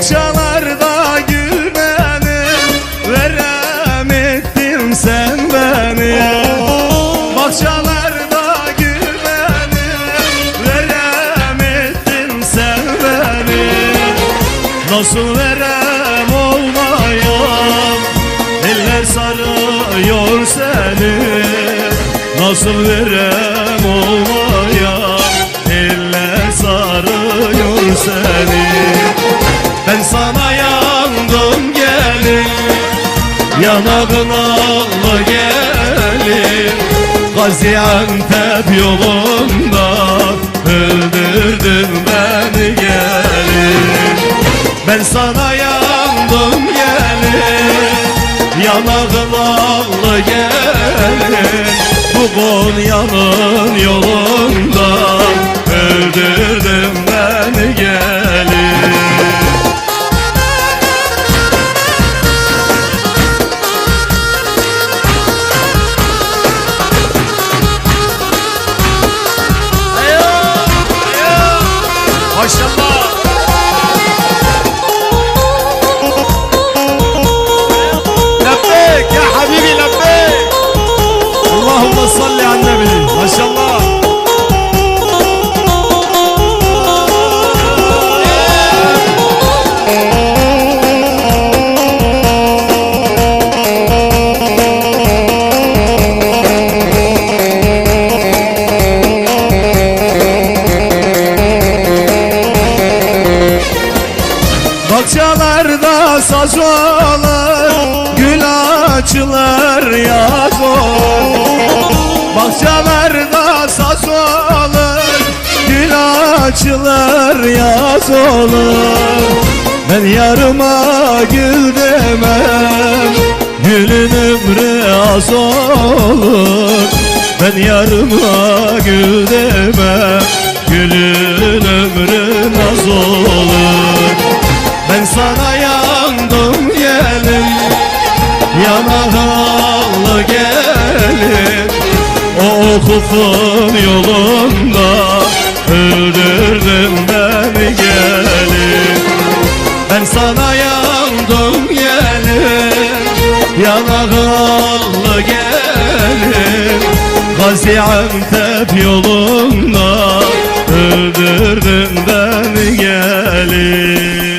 Bahçelerde gül benim Verem ettin sen beni. Bahçelerde gül benim Verem ettin sen beni. Nasıl verem olmayam? Eller sarıyor seni. Nasıl verem olmayam Yanağına allı gelin. Gaziantep yolunda Öldürdün beni gelin. Ben sana yandım gelin. Yanağına allı gelin. Bu Konya'nın yolunda Öldürdün Bahçelerde saz olur, gül açılır yaz olur. Bahçelerde saz olur, gül açılır yaz olur. Ben yarıma gül demem, gülün ömrü az olur. Ben yarıma gül demem, gülün Gelin O hukukun yolunda Öldürdün beni gelin Ben sana yandım gelin Yanağlı gelin Gaziantep yolunda Öldürdün beni gelin